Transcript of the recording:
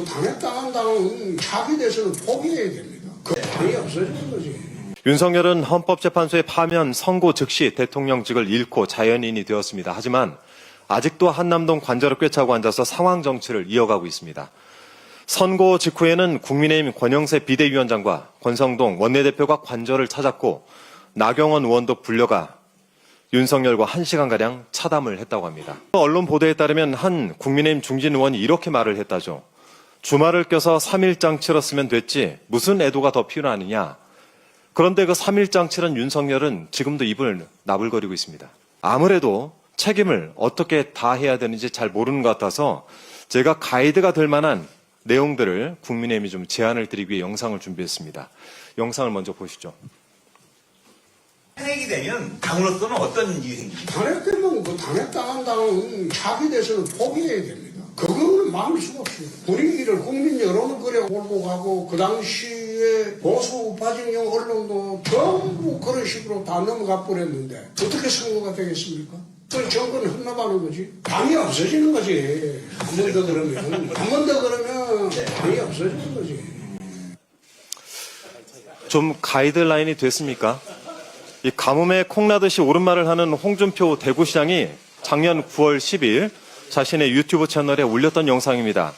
그 당했다는 당은 자기 대해서는 포기해야 됩니다. 그 당이 없어지는 거지. 윤석열은 헌법재판소에 파면 선고 즉시 대통령직을 잃고 자연인이 되었습니다. 하지만 아직도 한남동 관저를 꿰차고 앉아서 상황 정치를 이어가고 있습니다. 선고 직후에는 국민의힘 권영세 비대위원장과 권성동 원내대표가 관저를 찾았고 나경원 의원도 불려가 윤석열과 한시간가량 차담을 했다고 합니다. 언론 보도에 따르면 한 국민의힘 중진 의원이 이렇게 말을 했다죠. 주말을 껴서 3일장 치렀으면 됐지 무슨 애도가 더 필요하느냐. 그런데 그 3일장 치른 윤석열은 지금도 입을 나불거리고 있습니다. 아무래도 책임을 어떻게 다 해야 되는지 잘 모르는 것 같아서 제가 가이드가 될 만한 내용들을 국민의힘이 좀 제안을 드리기 위해 영상을 준비했습니다. 영상을 먼저 보시죠. 탄핵이 되면 당으로서는 어떤 일이 생깁니까? 당했다면 그 당했다는 당은 자기 대해서는 포기해야 됩니다. 그거는 막을 수가 없습니다. 분위기를 국민 여론을 그래 몰고 가고 그 당시에 보수 우파진영 언론도 전부 그런 식으로 다 넘어가 버렸는데 어떻게 선거가 되겠습니까? 그 정권은 흠납하는 거지. 당이 없어지는 거지. 한 번 더 그러면. 한 번 더 그러면 당이 없어지는 거지. 좀 가이드라인이 됐습니까? 이 가뭄에 콩나듯이 오른말을 하는 홍준표 대구시장이 작년 9월 10일 자신의 유튜브 채널에 올렸던 영상입니다.